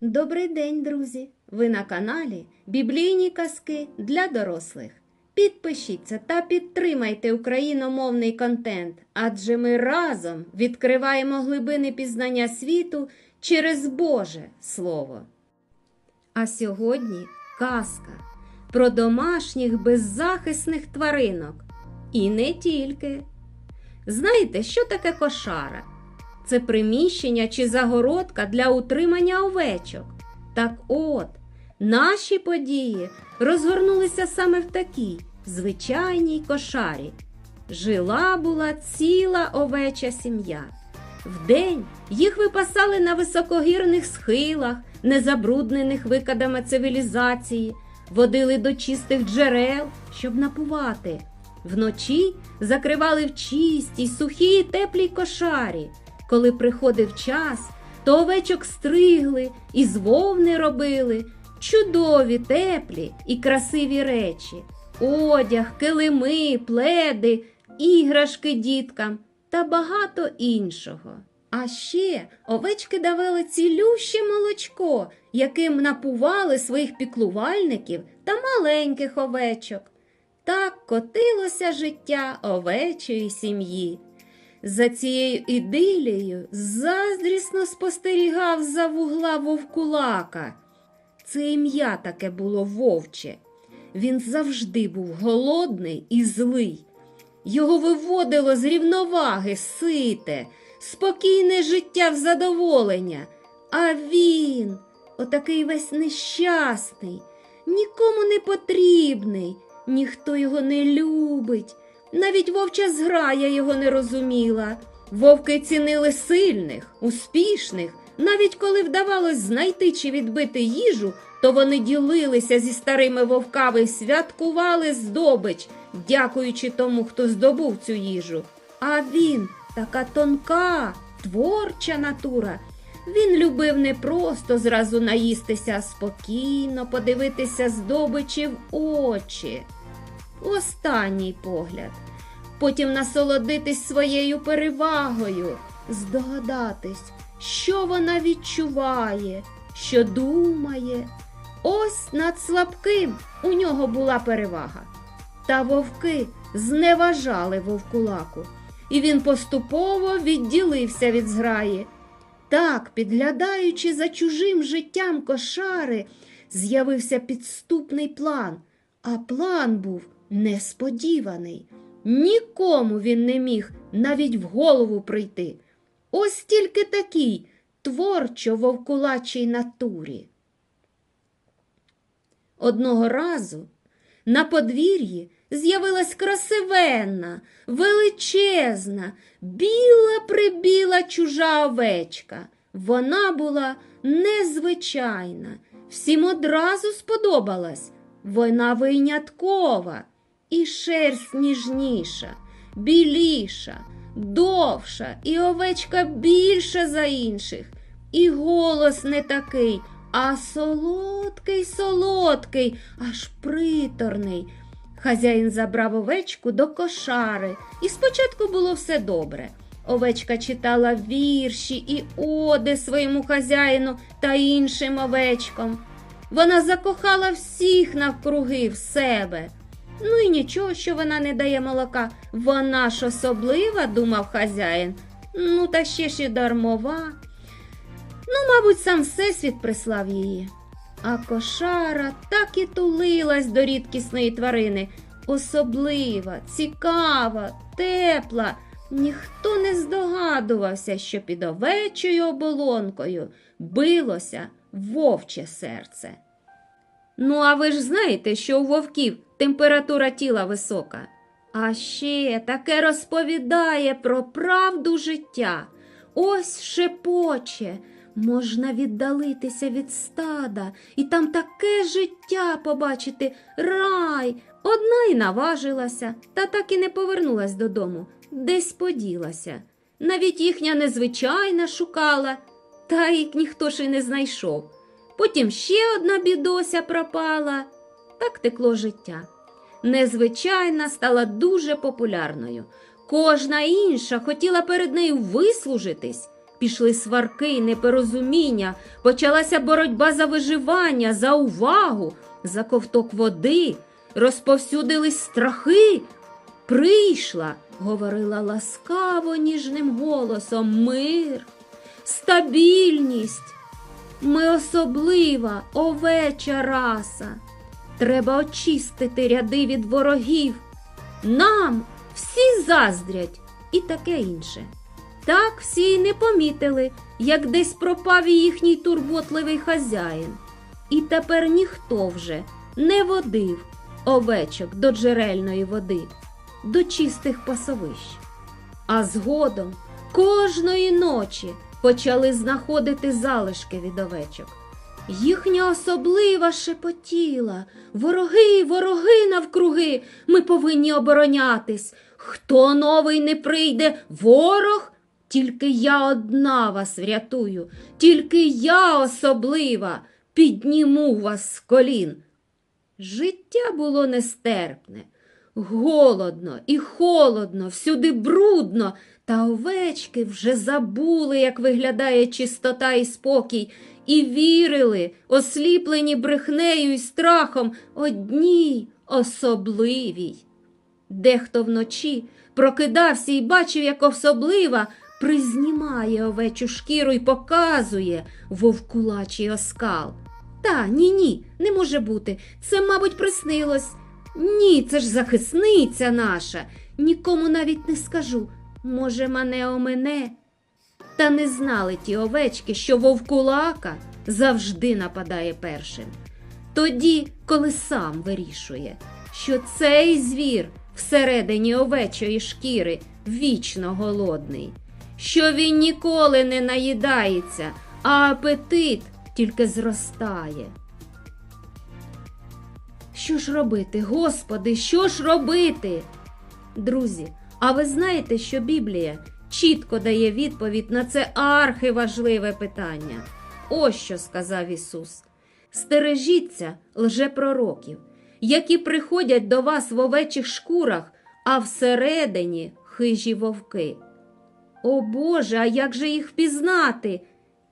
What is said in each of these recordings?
Добрий день, друзі! Ви на каналі Біблійні казки для дорослих. Підпишіться та підтримайте україномовний контент, адже ми разом відкриваємо глибини пізнання світу через Боже Слово. А сьогодні казка про домашніх беззахисних тваринок. І не тільки. Знаєте, що таке кошара? Це приміщення чи загородка для утримання овечок. Так от, наші події розгорнулися саме в такій звичайній кошарі. Жила була ціла овеча сім'я. Вдень їх випасали на високогірних схилах, незабруднених викидами цивілізації, водили до чистих джерел, щоб напувати. Вночі закривали в чистій, сухій, теплій кошарі. Коли приходив час, то овечок стригли і з вовни робили чудові, теплі і красиві речі, одяг, килими, пледи, іграшки діткам та багато іншого. А ще овечки давали цілюще молочко, яким напували своїх піклувальників та маленьких овечок. Так котилося життя овечої сім'ї. За цією ідилією заздрісно спостерігав за вугла вовкулака. Це ім'я таке було вовче. Він завжди був голодний і злий. Його виводило з рівноваги сите, спокійне життя в задоволення. А він, отакий весь нещасний, нікому не потрібний, ніхто його не любить. Навіть вовча зграя його не розуміла. Вовки цінили сильних, успішних. Навіть коли вдавалось знайти чи відбити їжу, то вони ділилися зі старими вовками святкували здобич, дякуючи тому, хто здобув цю їжу. А він така тонка, творча натура. Він любив не просто зразу наїстися, а спокійно подивитися здобичі в очі. Останній погляд. Потім насолодитись своєю перевагою, здогадатись, що вона відчуває, що думає. Ось над слабким у нього була перевага. Та вовки зневажали вовкулаку, і він поступово відділився від зграї. Так, підглядаючи за чужим життям кошари, з'явився підступний план, а план був несподіваний. Нікому він не міг навіть в голову прийти. Ось тільки такій творчо вовкулачій натурі. Одного разу на подвір'ї з'явилась красивенна, величезна, біла прибіла чужа овечка. Вона була незвичайна, всім одразу сподобалась. Вона виняткова, і шерсть ніжніша, біліша, довша, і овечка більша за інших, і голос не такий, а солодкий, солодкий, аж приторний. Хазяїн забрав овечку до кошари, і спочатку було все добре. Овечка читала вірші і оди своєму хазяїну та іншим овечкам. Вона закохала всіх навкруги в себе. Ну і нічого, що вона не дає молока. Вона ж особлива, думав хазяїн. Ну, та ще ж і дармова. Ну, мабуть, сам всесвіт прислав її. А кошара так і тулилась до рідкісної тварини. Особлива, цікава, тепла. Ніхто не здогадувався, що під овечою оболонкою билося вовче серце. Ну, а ви ж знаєте, що у вовків температура тіла висока. А ще таке розповідає про правду життя. Ось шепоче. Можна віддалитися від стада і там таке життя побачити рай. Одна й наважилася, та так і не повернулась додому, десь поділася. Навіть їхня незвичайна шукала, та й ніхто ж і не знайшов. Потім ще одна бідося пропала. Так текло життя. Незвичайна стала дуже популярною. Кожна інша хотіла перед нею вислужитись. Пішли сварки непорозуміння, почалася боротьба за виживання, за увагу, за ковток води, розповсюдились страхи. Прийшла, говорила ласкаво ніжним голосом, мир, стабільність. Ми особлива овеча раса. Треба очистити ряди від ворогів. Нам всі заздрять і таке інше. Так всі й не помітили, як десь пропав їхній турботливий хазяїн. І тепер ніхто вже не водив овечок до джерельної води, до чистих пасовищ. А згодом кожної ночі почали знаходити залишки від овечок. Їхня особлива шепотіла. Вороги, вороги навкруги, ми повинні оборонятись. Хто новий не прийде, ворог, тільки я одна вас врятую, тільки я особлива, підніму вас з колін. Життя було нестерпне, голодно і холодно, всюди брудно, та овечки вже забули, як виглядає чистота і спокій, і вірили, осліплені брехнею і страхом, одній особливій. Дехто вночі прокидався і бачив, як особлива признімає овечу шкіру і показує вовкулачий оскал. Та, ні, ні, не може бути. Це, мабуть, приснилось. Ні, це ж захисниця наша. Нікому навіть не скажу. Може, мене омене. Та не знали ті овечки, що вовкулака завжди нападає першим. Тоді, коли сам вирішує, що цей звір всередині овечої шкіри вічно голодний, що він ніколи не наїдається, а апетит тільки зростає. Що ж робити, Господи, що ж робити? Друзі, а ви знаєте, що Біблія чітко дає відповідь на це архиважливе питання. Ось що сказав Ісус: Стережіться лжепророків, які приходять до вас в овечих шкурах, а всередині хижі вовки. О Боже, а як же їх впізнати?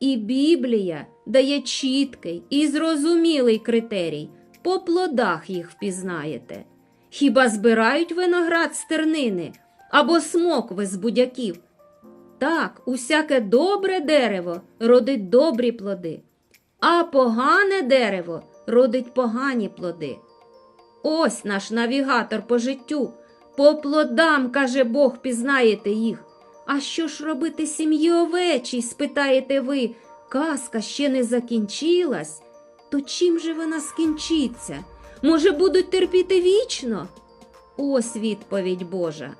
І Біблія дає чіткий і зрозумілий критерій. По плодах їх впізнаєте. Хіба збирають виноград з тернини або смокви з будяків? Так, усяке добре дерево родить добрі плоди, а погане дерево родить погані плоди. Ось наш навігатор по життю. По плодам, каже Бог, пізнаєте їх. А що ж робити сім'ї овечій? спитаєте ви. Казка ще не закінчилась. То чим же вона скінчиться? Може, будуть терпіти вічно? Ось відповідь Божа.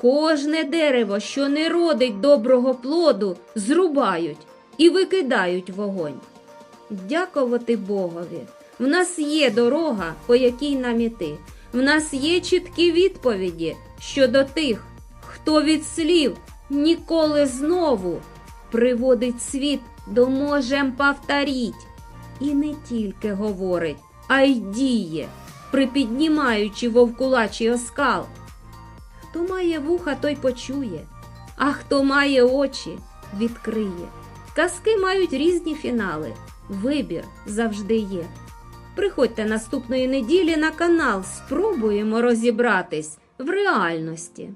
Кожне дерево, що не родить доброго плоду, зрубають і викидають вогонь. Дякувати Богові. В нас є дорога, по якій нам іти. В нас є чіткі відповіді щодо тих, хто від слів ніколи знову приводить світ до можем повторіть. І не тільки говорить, а й діє, припіднімаючи вовкулачий оскал. Хто має вуха, той почує, а хто має очі, відкриє. Казки мають різні фінали. Вибір завжди є. Приходьте наступної неділі на канал, спробуємо розібратись в реальності.